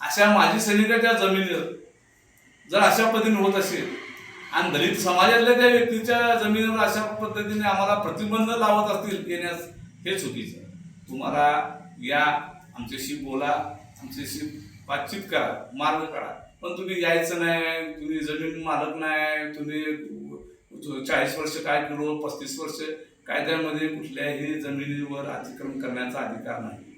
अशा माजी सैनिकाच्या जमिनीवर जर अशा पद्धतीने होत असेल आणि दलित समाजातल्या त्या व्यक्तीच्या जमिनीवर अशा पद्धतीने आम्हाला प्रतिबंध लावत असतील येण्यास हे चुकीचं. आहे. तुम्हाला या आमच्याशी बोला आमच्याशी बातचीत करा मार्ग काढा. पण तुम्ही यायचं नाही तुम्ही जमीन मालक नाही तुम्ही चाळीस वर्ष काय केलो पस्तीस वर्ष कायद्यामध्ये कुठल्याही जमिनीवर अतिक्रमण करण्याचा अधिकार नाही.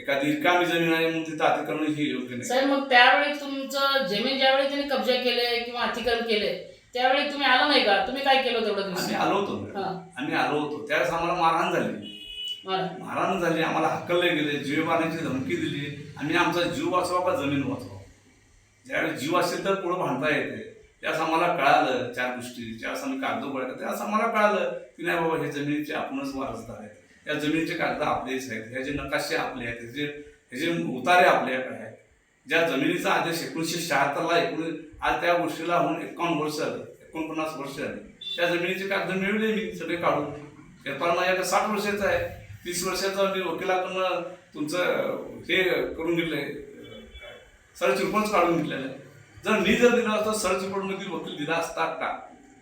एखादी रिकामी जमीन आहे म्हणून तिथं अतिक्रमण हे योग्य नाही. साहेब मग त्यावेळी तुमचं जमीन ज्यावेळी त्यांनी कब्जा केले किंवा अतिक्रमण केले त्यावेळी तुम्ही आला नाही का? तुम्ही काय केलं तेवढं आम्ही आलो होतो हा. आम्ही आलो होतो. त्यावेळेस आम्हाला मारहाण झाली. मारहाण? झाली. आम्हाला हकलले गेले. जीव मारण्याची धमकी दिली. आम्ही आमचा जीव वाचवा का जमीन वाचवा? ज्यावेळेस जीव असेल तर पुढे भांडता येते. त्यावेळेस आम्हाला कळालं चार गोष्टी. ज्यावेळेस आम्ही कागद केला त्यावेळेस आम्हाला कळालं की नाही बाबा हे जमिनीचे आपणच वारसदार आहेत. या जमिनीचे कागद आपलेच आहेत. ह्याचे नकाशे आपले आहेत ह्याचे ह्याचे उतारे आपल्याकडे आहेत ज्या जमिनीचा आदेश एकोणीसशे शहात्तरला एकूण आज त्या गोष्टीला होऊन एकावन्न वर्ष झालं एकोणपन्नास वर्ष आले त्या जमिनीचे कागद मिळवले मी सगळे काढून. पेपर या साठ वर्षाचा आहे. तीस वर्षाचा मी वकिलाकडून तुमचं हे करून घेतलंय सर्च रिपोर्ट काढून घेतलेलं. आहे जर मी जर दिला असता सर्च रिपोर्टमधील वकील दिला असता का?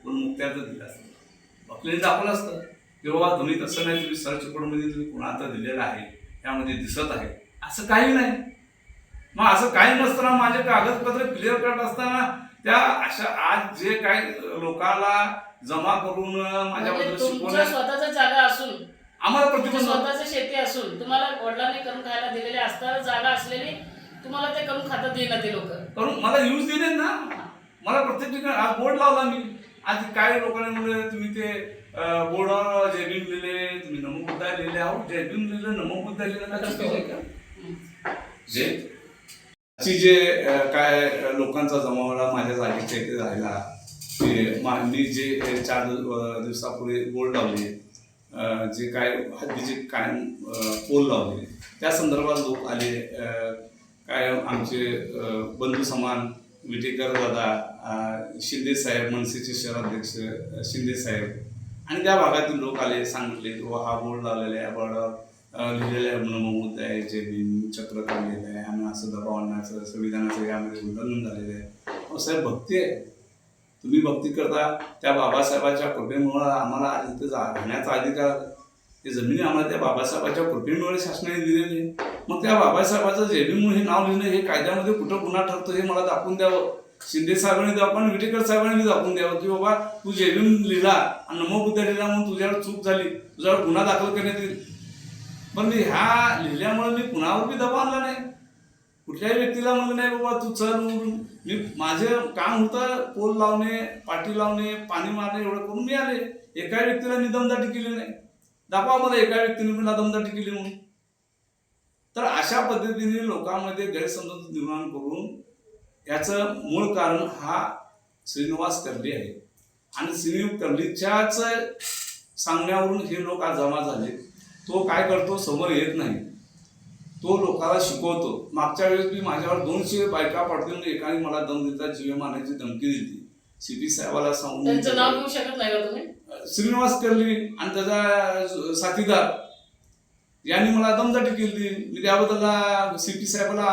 पण मुक्त्याचं दिला असतं. वकिलांनी दाखवलं असतं. की बाबा तुम्ही तसं नाही तुम्ही सर्च रिपोर्टमध्ये तुम्ही कुणाचं दिलेलं आहे त्यामध्ये दिसत आहे. असं काही नाही. मग असं काही नसताना माझे कागदपत्र क्लिअर करत असताना त्या अशा आज जे काही लोकांना जमा करून माझ्याबद्दल म्हणजे शिकवण्यात स्वतःचा जागा असून आम्हाला प्रतिबंध स्वतःची शेती असून तुम्हाला वडिलांनी करून खायला दिलेली असताना जागा असलेली तुम्हाला ते करून खातं देईना ते लोक. करून मला यूज दिले ना. मला प्रत्येक ठिकाणी आज बोर्ड लावला मी. आज काय लोकांनी तुम्ही ते अं, बोर्डावर जय भीम लिहिले तुम्ही नमो बुद्धाय लिहिले आहो जय भीम लिहिलं नमो बुद्धाय लिहिलं का? जे? ची जे काय लोकांचा जमावडा माझ्या जागेच्या इथे राहिला. ते मा- जे चार दिवसापूर्वी बोर्ड लावले जे काय हद्दीचे कायम पोल लावले त्या संदर्भात लोक आले काय आमचे बंधू समान विटेकर दादा शिंदे साहेब मनसेचे शहराध्यक्ष शिंदे साहेब आणि त्या भागातील लोक आले सांगितले की हा बोर्ड लावलेला आहे बड बोर्डावर अं, आहे मुद्दा आहे जे चक्र काढलेलं आहे आम्ही असं दबाव आणण्याचं संविधानाचं यामध्ये उल्लंघन झालेलं आहे. हो साहेब भक्ती आहे. तुम्ही भक्ती करता त्या बाबासाहेबाच्या कृपेमुळे आम्हाला आज इथं राहण्याचा अधिकार ते जमिनी आम्हाला त्या बाबासाहेबाच्या कृपेमुळे शासनाने दिलेली आहे. मग त्या बाबासाहेबाचं जेबीमुळे हे नाव लिहिणं हे कायद्यामध्ये कुठं गुन्हा ठरतो हे मला दाखवून द्यावं? शिंदे साहेबांनी दाखवून विटेकर साहेबांनी दाखवून द्यावं की बाबा तू जेबीम लिहिला आणि नमो बुद्ध लिहिला म्हणून तुझ्यावर चूक झाली. तुझ्यावर गुन्हा दाखल करण्यात येईल. पण मी ह्या लिहिल्यामुळे मी कुणावर बी दबाव आणला नाही. कुठल्याही व्यक्तीला म्हणलं नाही बाबा तू चल म्हणून. मी माझं काम होतं पोल लावणे पाठी लावणे पाणी मारणे एवढं करून मी आले. एका व्यक्तीला मी दमदाटी केली नाही. दाखवा मला एका व्यक्तीने मला दमदाटी केली म्हणून. तर अशा पद्धतीने लोकांमध्ये गैरसमज निर्माण करून याचं मूळ कारण हा श्रीनिवास कर्ली आहे. आणि श्रीनिवास कर्लीच्याच सांगण्यावरून हे लोक आज जमा झाले. तो काय करतो समोर येत नाही. तो लोकांना शिकवतो. मागच्या वेळेस मी माझ्यावर दोनशे बायका पडतील एकाने मला दम देता जीव मारण्याची धमकी दिली सीपी साहेबाला सांगून त्यांचं नाव घेऊ शकत नाही का तुम्ही? श्रीनिवास कर्ली आणि त्याचा साथीदार यांनी मला दमदाटी केली. मी त्याबद्दल सीपी साहेबाला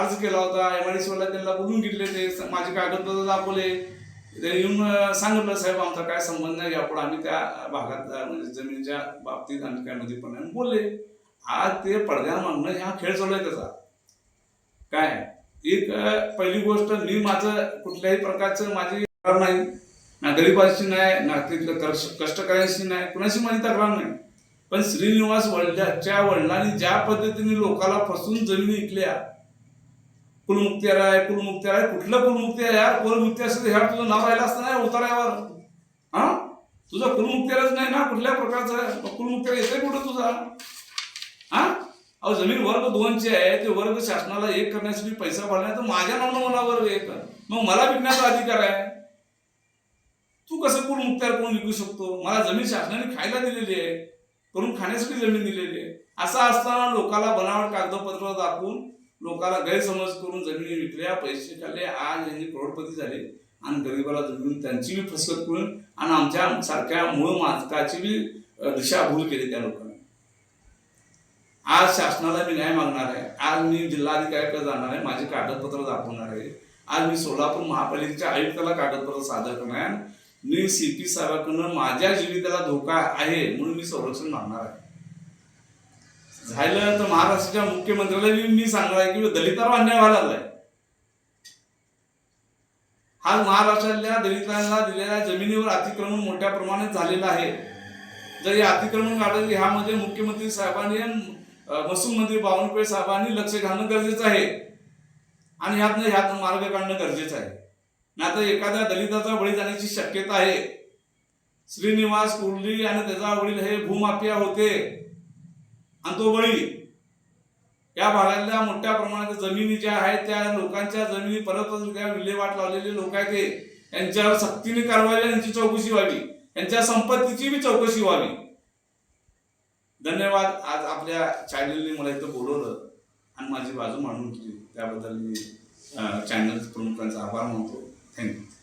अर्ज केला होता. एम आय डी त्यांना बोलून घेतले ते. माझे कागदपत्र दाखवले. ते येऊन सांगितलं साहेब आमचा काय संबंध नाही. यापुढे आम्ही त्या भागात म्हणजे जमिनीच्या बाबतीत आम्ही काय मध्ये पण बोलले आज ते पडद्या मागणं हा खेळ चालू आहे त्याचा. काय एक पहिली गोष्ट मी माझं कुठल्याही प्रकारचं माझी तक्रार नाही. ना गरीबाशी नाही ना तिथलं कष्ट कष्टकऱ्यांशी नाही. कुणाशी माझी तक्रार नाही. पण श्रीनिवास वडिलांच्या वडिलांनी ज्या पद्धतीने लोकांना फसून जमिनी विकल्या कुलमुक्त्याराय आहे कुलमुक्त्यार आहे कुठलं कुलमुक्त्या आहे यार कुलमुक्त्या असेल ह्या तुझं नाव राहिलं असतं नाही उतारावर? हा? तुझा कुलमुक्त्यालाच नाही ना? कुठल्या प्रकारचा? कुलमुक्त्याला मग येतंय कुठं तुझा? हा? अहो जमीन वर्ग दोनचे आहे ते वर्ग शासनाला एक करण्यासाठी पैसा भरला तर माझ्या नावानं मला वर्ग एक. मग मला विकण्याचा अधिकार आहे. तू कसं कुलमुक्त्यार कोण विकू शकतो? मला जमीन शासनाने खायला दिलेली आहे. करून खाण्यासाठी जमीन दिलेली आहे. असं असताना लोकांना बनावट कागदपत्र दाखवून लोकांना गैरसमज करून जमिनी विकल्या पैसे खाल्ले. आज यांनी करोडपती झाले आणि गरिबाला जमीन त्यांची बी फसवत करून आणि आमच्या सारख्या मूळ माजकाची बी दिशाभूल केली त्या लोकांनी. आज शासनाला मी न्याय मागणार आहे. आज मी जिल्हाधिकाऱ्याकडे जाणार आहे. माझे कागदपत्र दाखवणार आहे. आज मी सोलापूर महापालिकेच्या आयुक्ताला कागदपत्र सादर करणार आहे. मी सी पी साहेबांकडून माझ्या जीवितला धोका आहे म्हणून मी संरक्षण मागणार आहे. झालं तर महाराष्ट्राच्या मुख्यमंत्र्याला मी सांगणार आहे की दलितांवर अन्याय व्हायला लागलाय. हा महाराष्ट्रातल्या दलितांना दिलेल्या जमिनीवर अतिक्रमण मोठ्या प्रमाणात झालेलं आहे. जर हे अतिक्रमण काढलं ह्यामध्ये मुख्यमंत्री साहेबांनी महसूल मंत्री बावनकुळे साहेबांनी लक्ष घालणं गरजेचं आहे. आणि ह्यातनं ह्यात मार्ग काढणं गरजेचं आहे. नाही तर एखाद्या दलिताचा बळी जाण्याची शक्यता आहे. श्रीनिवास कुर्ली आणि त्याचा वडील हे भूमाफिया होते. आणि तो बळी या भागातल्या मोठ्या प्रमाणात जमिनी ज्या आहेत त्या लोकांच्या जमिनी परत त्या विल्हेवाट लावलेले लोक आहेत ते. यांच्यावर सक्तीने कारवाई यांची चौकशी व्हावी. यांच्या संपत्तीची बी चौकशी व्हावी. धन्यवाद. आज आपल्या चॅनलने मला इथं बोलवलं आणि माझी बाजू मांडून दिली त्याबद्दल मी चॅनल प्रमुखांचा आभार मानतो. Thank you.